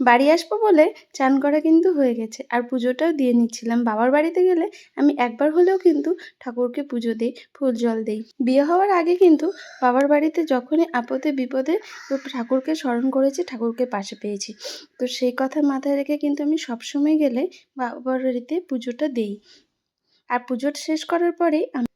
বাড়ি আসব বলে চান করা কিন্তু হয়ে গেছে। আর পুজোটাও দিয়ে নিচ্ছিলাম। বাবার বাড়িতে গেলে আমি একবার হলেও কিন্তু ঠাকুরকে পুজো দিই, ফুল জল দিই। বিয়ে হওয়ার আগে কিন্তু বাবার বাড়িতে যখনই আপদে বিপদে ঠাকুরকে স্মরণ করেছি, ঠাকুরকে পাশে পেয়েছি। তো সেই কথা মাথায় রেখে কিন্তু আমি সবসময় গেলে বাবার বাড়িতে পুজোটা দিই। আর পুজোটা শেষ করার পরেই আমি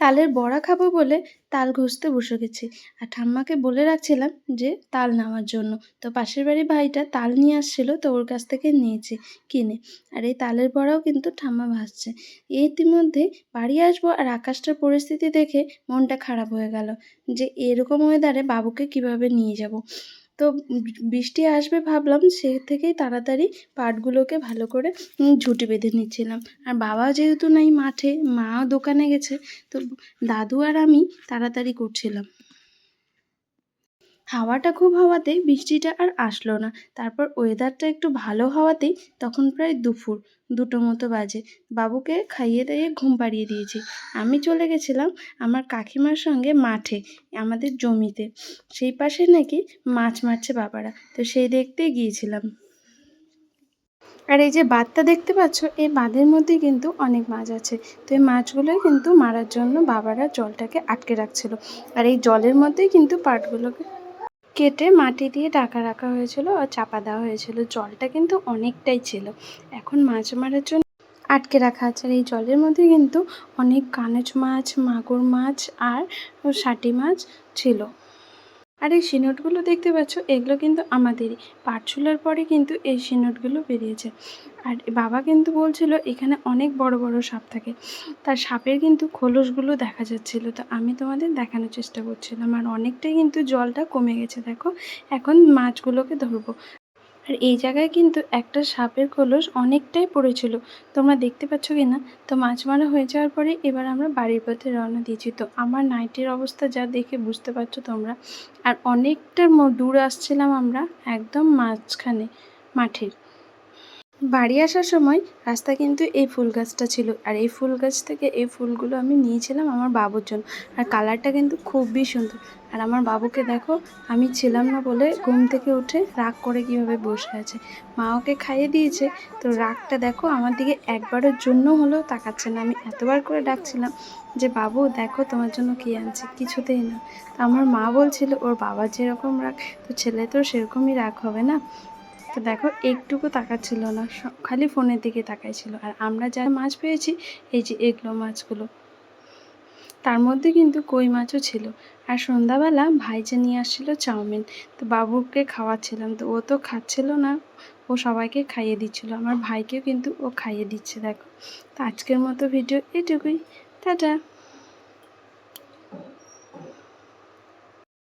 তালের বড়া খাব বলে তাল ঘষতে বসে গেছি। আর ঠাম্মাকে বলে রাখছিলাম যে, তাল নেওয়ার জন্য। তো পাশের বাড়ির ভাইটা তাল নিয়ে আসছিল, তো ওর কাছ থেকে নিয়েছি কিনে। আর এই তালের বড়াও কিন্তু ঠাম্মা ভাসছে ইতিমধ্যে বাড়ি আসব আর আকাশটার পরিস্থিতি দেখে মনটা খারাপ হয়ে গেল যে, এরকম ওয়েদারে বাবুকে কীভাবে নিয়ে যাব? তো বৃষ্টি আসবে ভাবলাম, সে থেকেই তাড়াতাড়ি পাটগুলোকে ভালো করে ঝুঁটি বেঁধে নিচ্ছিলাম। আর বাবা যেহেতু নাই মাঠে মা দোকানে গেছে, তো দাদু আর আমি তাড়াতাড়ি করছিলাম। হাওয়াটা খুব হওয়াতেই বৃষ্টিটা আর আসলো না। তারপর ওয়েদারটা একটু ভালো হওয়াতেই তখন প্রায় দুপুর, দুটো মতো বাজে। বাবুকে খাইয়ে দাইয়ে ঘুম পাড়িয়ে দিয়েছি। আমি চলে গেছিলাম আমার কাকিমার সঙ্গে মাঠে, আমাদের জমিতে। সেই পাশে নাকি মাছ মারছে বাবারা, তো সেই দেখতে গিয়েছিলাম। আর এই যে বাঁধটা দেখতে পাচ্ছ, এই বাঁধের মধ্যে কিন্তু অনেক মাছ আছে। তো এই মাছগুলোই কিন্তু মারার জন্য বাবারা জলটাকে আটকে রাখছিল। আর এই জলের মধ্যেই কিন্তু পাটগুলোকে কেটে মাটি দিয়ে ঢাকা রাখা হয়েছিল আর চাপা দেওয়া হয়েছিল। জলটা কিন্তু অনেকটাই ছিল। এখন মাছ মারার জন্য আটকে রাখা আছে। আর এই জলের মধ্যে কিন্তু অনেক কানচ মাছ, মাগুর মাছ আর ষাটি মাছ ছিল। আর এই সিনটগুলো দেখতে পাচ্ছ, এগুলো কিন্তু আমাদেরই। পাটশুলার পরে কিন্তু এই সিনটগুলো বেরিয়েছে। আর বাবা কিন্তু বলছিল, এখানে অনেক বড় বড় সাপ থাকে। তার সাপের কিন্তু খোলসগুলো দেখা যাচ্ছিল। তো আমি তোমাদের দেখানোর চেষ্টা করছিলাম। আর অনেকটাই কিন্তু জলটা কমে গেছে, দেখো। এখন মাছগুলোকে ধরবো। আর এই জায়গায় কিন্তু একটা সাপের কলস অনেকটাই পড়েছিল তোমরা দেখতে পাচ্ছ কি না তো মাছ মারা হয়ে যাওয়ার পরে এবার আমরা বাড়ির পথে রওনা দিয়েছি। তো আমার নাইটের অবস্থা যা দেখে বুঝতে পারছ তোমরা। আর অনেকটা দূর আসছিলাম আমরা একদম মাঝখানে মাঠের। বাড়ি আসার সময় রাস্তা কিন্তু এই ফুল গাছটা ছিল। আর এই ফুল গাছ থেকে এই ফুলগুলো আমি নিয়েছিলাম আমার বাবুর জন্য। আর কালারটা কিন্তু খুবই সুন্দর। আর আমার বাবুকে দেখো, আমি ছিলাম না বলে ঘুম থেকে উঠে রাগ করে কীভাবে বসে আছে। মা ওকে খাইয়ে দিয়েছে। তো রাগটা দেখো আমার দিকে একবারের জন্য হলেও তাকাচ্ছে না। আমি এতবার করে ডাকছিলাম যে, বাবু, দেখো তোমার জন্য কী আনছি? কিছুতেই না। তো আমার মা বলছিল, ওর বাবা যেরকম রাগ, তো ছেলে তো সেরকমই রাগ হবে না? তো দেখো একটুকু তাকাচ্ছিল না খালি ফোনের দিকে তাকাইছিল। আর আমরা যা মাছ পেয়েছি, এই যে এগুলো মাছগুলো, তার মধ্যে কিন্তু কই মাছও ছিল। আর সন্ধ্যাবেলা ভাইজে নিয়ে আসছিল চাউমিন, তো বাবুকে খাওয়াচ্ছিলাম, তো ও তো খাচ্ছিল না, ও সবাইকে খাইয়ে দিচ্ছিল। আমার ভাইকেও কিন্তু ও খাইয়ে দিচ্ছে, দেখো। তো আজকের মতো ভিডিও এটুকুই। টাটা!